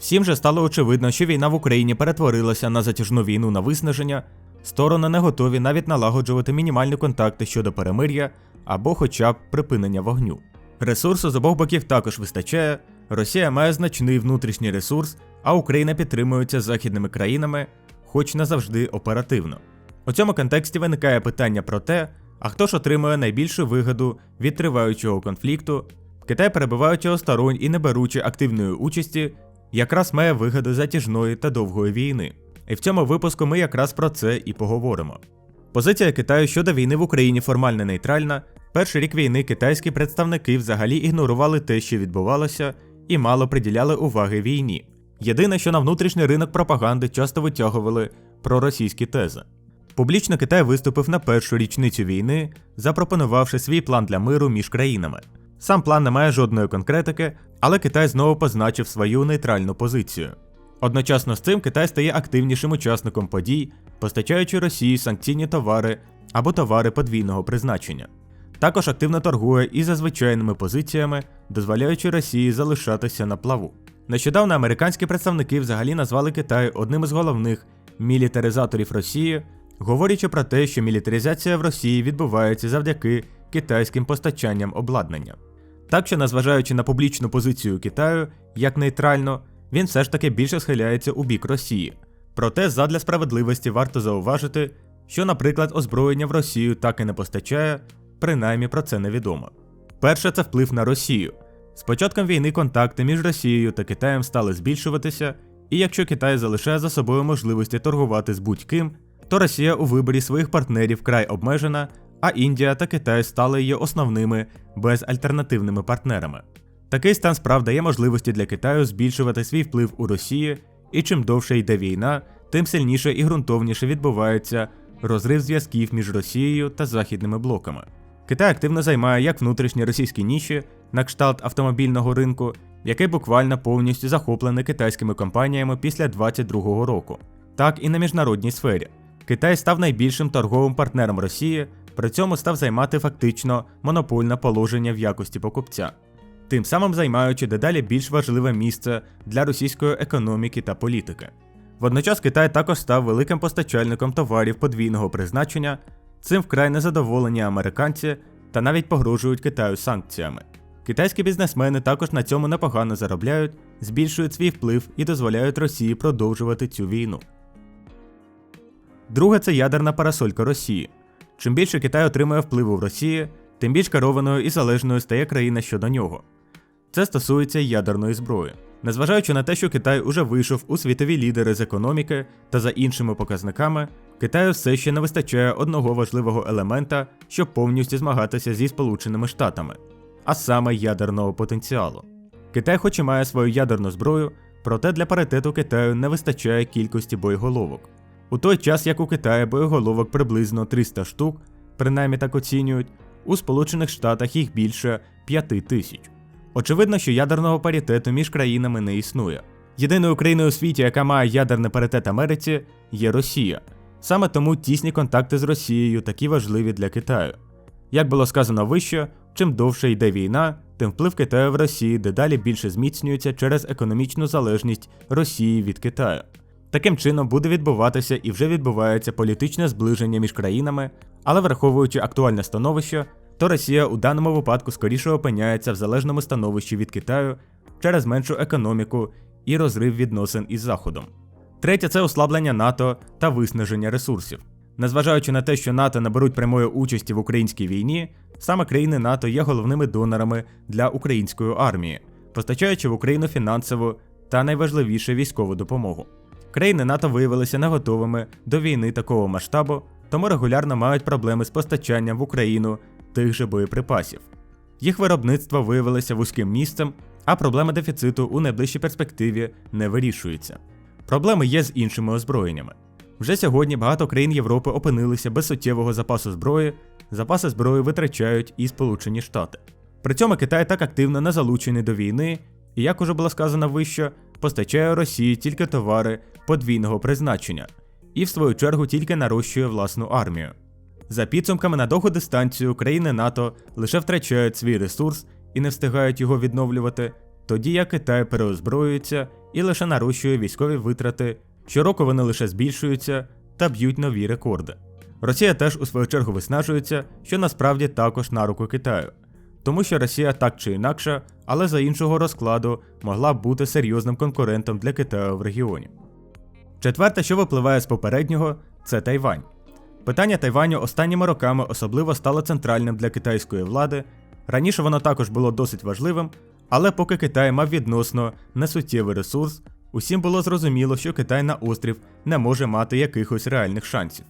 Всім же стало очевидно, що війна в Україні перетворилася на затяжну війну на виснаження, сторони не готові навіть налагоджувати мінімальні контакти щодо перемир'я або хоча б припинення вогню. Ресурсу з обох боків також вистачає. Росія має значний внутрішній ресурс, а Україна підтримується західними країнами, хоч не завжди оперативно. У цьому контексті виникає питання про те, а хто ж отримує найбільшу вигоду від триваючого конфлікту. Китай, перебуваючи осторонь і не беручи активної участі, якраз має вигоду затяжної та довгої війни. І в цьому випуску ми якраз про це і поговоримо. Позиція Китаю щодо війни в Україні формально нейтральна. Перший рік війни китайські представники взагалі ігнорували те, що відбувалося, і мало приділяли уваги війні. Єдине, що на внутрішній ринок пропаганди часто витягували проросійські тези. Публічно Китай виступив на першу річницю війни, запропонувавши свій план для миру між країнами. Сам план не має жодної конкретики, але Китай знову позначив свою нейтральну позицію. Одночасно з цим Китай стає активнішим учасником подій, постачаючи Росії санкційні товари або товари подвійного призначення. Також активно торгує і за звичайними позиціями, дозволяючи Росії залишатися на плаву. Нещодавно американські представники взагалі назвали Китай одним із головних мілітаризаторів Росії, говорячи про те, що мілітаризація в Росії відбувається завдяки китайським постачанням обладнання. Так що, незважаючи на публічну позицію Китаю як нейтрально, він все ж таки більше схиляється у бік Росії. Проте, задля справедливості варто зауважити, що, наприклад, озброєння в Росію так і не постачає, принаймні про це невідомо. Перше це вплив на Росію. З початком війни контакти між Росією та Китаєм стали збільшуватися, і якщо Китай залишає за собою можливості торгувати з будь-ким, то Росія у виборі своїх партнерів вкрай обмежена, а Індія та Китай стали її основними безальтернативними партнерами. Такий стан справ дає можливості для Китаю збільшувати свій вплив у Росії, і чим довше йде війна, тим сильніше і ґрунтовніше відбувається розрив зв'язків між Росією та західними блоками. Китай активно займає як внутрішні російські ніші на кшталт автомобільного ринку, який буквально повністю захоплений китайськими компаніями після 2022 року, так і на міжнародній сфері. Китай став найбільшим торговим партнером Росії, при цьому став займати фактично монопольне положення в якості покупця, тим самим займаючи дедалі більш важливе місце для російської економіки та політики. Водночас Китай також став великим постачальником товарів подвійного призначення, цим вкрай незадоволені американці та навіть погрожують Китаю санкціями. Китайські бізнесмени також на цьому непогано заробляють, збільшують свій вплив і дозволяють Росії продовжувати цю війну. Друге це ядерна парасолька Росії. Чим більше Китай отримує впливу в Росії, тим більш керованою і залежною стає країна щодо нього. Це стосується ядерної зброї. Незважаючи на те, що Китай уже вийшов у світові лідери з економіки та за іншими показниками, Китаю все ще не вистачає одного важливого елемента, щоб повністю змагатися зі Сполученими Штатами, а саме ядерного потенціалу. Китай, хоч і має свою ядерну зброю, проте для паритету Китаю не вистачає кількості боєголовок. У той час, як у Китаї боєголовок приблизно 300 штук, принаймні так оцінюють, у Сполучених Штатах їх більше 5 тисяч. Очевидно, що ядерного паритету між країнами не існує. Єдиною країною у світі, яка має ядерний паритет Америці, є Росія. Саме тому тісні контакти з Росією такі важливі для Китаю. Як було сказано вище, чим довше йде війна, тим вплив Китаю в Росії дедалі більше зміцнюється через економічну залежність Росії від Китаю. Таким чином буде відбуватися і вже відбувається політичне зближення між країнами, але враховуючи актуальне становище, то Росія у даному випадку скоріше опиняється в залежному становищі від Китаю через меншу економіку і розрив відносин із Заходом. Третє це ослаблення НАТО та виснаження ресурсів. Незважаючи на те, що НАТО наберуть прямої участі в українській війні, саме країни НАТО є головними донорами для української армії, постачаючи в Україну фінансову та найважливіше військову допомогу. Країни НАТО виявилися не готовими до війни такого масштабу, тому регулярно мають проблеми з постачанням в Україну тих же боєприпасів. Їх виробництво виявилося вузьким місцем, а проблема дефіциту у найближчій перспективі не вирішується. Проблеми є з іншими озброєннями. Вже сьогодні багато країн Європи опинилися без суттєвого запасу зброї, запаси зброї витрачають і Сполучені Штати. При цьому Китай так активно не залучений до війни, і, як уже було сказано вище, постачає Росії тільки товари подвійного призначення, і в свою чергу тільки нарощує власну армію. За підсумками на довгу дистанцію країни НАТО лише втрачають свій ресурс і не встигають його відновлювати, тоді як Китай переозброюється і лише нарощує військові витрати, щороку вони лише збільшуються та б'ють нові рекорди. Росія теж у свою чергу виснажується, що насправді також на руку Китаю, тому що Росія так чи інакше, але за іншого розкладу могла б бути серйозним конкурентом для Китаю в регіоні. Четверте, що випливає з попереднього, це Тайвань. Питання Тайваню останніми роками особливо стало центральним для китайської влади. Раніше воно також було досить важливим, але поки Китай мав відносно несуттєвий ресурс, усім було зрозуміло, що Китай на острів не може мати якихось реальних шансів.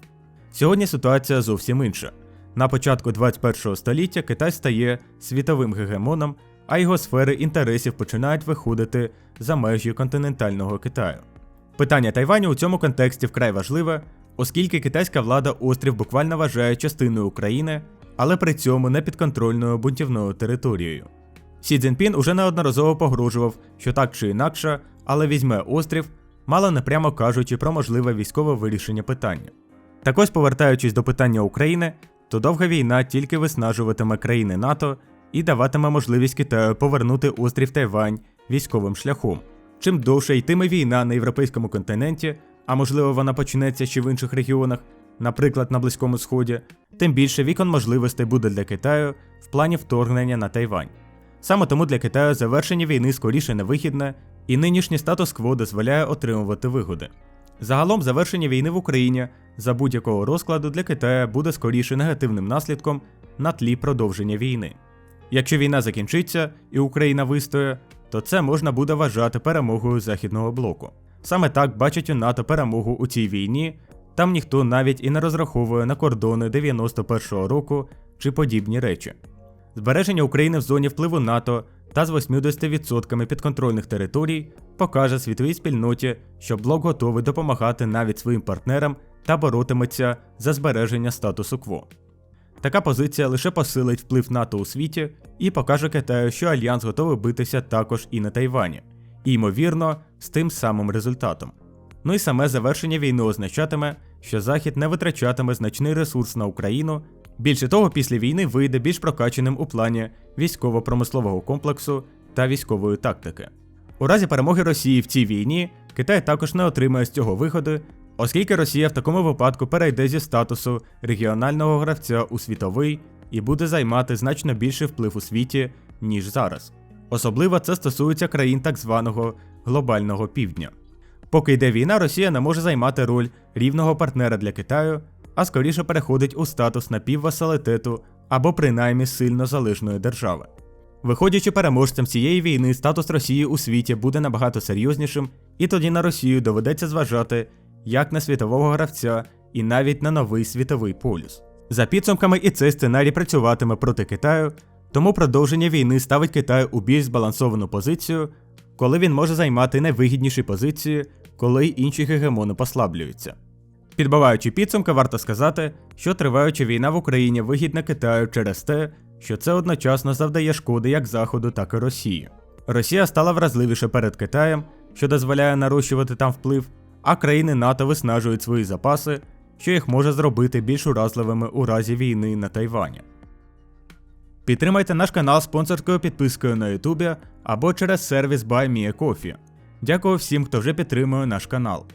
Сьогодні ситуація зовсім інша. На початку 21 століття Китай стає світовим гегемоном, а його сфери інтересів починають виходити за межі континентального Китаю. Питання Тайваню у цьому контексті вкрай важливе, оскільки китайська влада острів буквально вважає частиною України, але при цьому не підконтрольною бунтівною територією. Сі Цзіньпін уже неодноразово погрожував, що так чи інакше, але візьме острів, мало не прямо кажучи про можливе військове вирішення питання. Так ось, повертаючись до питання України, то довга війна тільки виснажуватиме країни НАТО і даватиме можливість Китаю повернути острів Тайвань військовим шляхом. Чим довше йтиме війна на європейському континенті, а можливо вона почнеться ще в інших регіонах, наприклад на Близькому Сході, тим більше вікон можливостей буде для Китаю в плані вторгнення на Тайвань. Саме тому для Китаю завершення війни скоріше невигідне, і нинішній статус-кво дозволяє отримувати вигоди. Загалом завершення війни в Україні за будь-якого розкладу для Китаю буде скоріше негативним наслідком на тлі продовження війни. Якщо війна закінчиться і Україна вистоє, то це можна буде вважати перемогою Західного блоку. Саме так бачить у НАТО перемогу у цій війні, там ніхто навіть і не розраховує на кордони 91-го року чи подібні речі. Збереження України в зоні впливу НАТО та з 80% підконтрольних територій покаже світовій спільноті, що блок готовий допомагати навіть своїм партнерам та боротиметься за збереження статусу кво. Така позиція лише посилить вплив НАТО у світі і покаже Китаю, що альянс готовий битися також і на Тайвані, і ймовірно, з тим самим результатом. Ну і саме завершення війни означатиме, що Захід не витрачатиме значний ресурс на Україну. Більше того, після війни вийде більш прокаченим у плані військово-промислового комплексу та військової тактики. У разі перемоги Росії в цій війні Китай також не отримає з цього виходи, оскільки Росія в такому випадку перейде зі статусу регіонального гравця у світовий і буде займати значно більший вплив у світі, ніж зараз. Особливо це стосується країн так званого глобального півдня. Поки йде війна, Росія не може займати роль рівного партнера для Китаю, а скоріше переходить у статус напіввасалитету або принаймні сильно залежної держави. Виходячи переможцем цієї війни, статус Росії у світі буде набагато серйознішим, і тоді на Росію доведеться зважати як на світового гравця і навіть на новий світовий полюс. За підсумками, і цей сценарій працюватиме проти Китаю, тому продовження війни ставить Китаю у більш збалансовану позицію, коли він може займати найвигідніші позиції, коли інші гегемони послаблюються. Підбиваючи підсумки, варто сказати, що триваюча війна в Україні вигідна Китаю через те, що це одночасно завдає шкоди як Заходу, так і Росії. Росія стала вразливіше перед Китаєм, що дозволяє нарощувати там вплив, а країни НАТО виснажують свої запаси, що їх може зробити більш уразливими у разі війни на Тайвані. Підтримайте наш канал спонсорською підпискою на Ютубі або через сервіс BuyMeACoffee. Дякую всім, хто вже підтримує наш канал.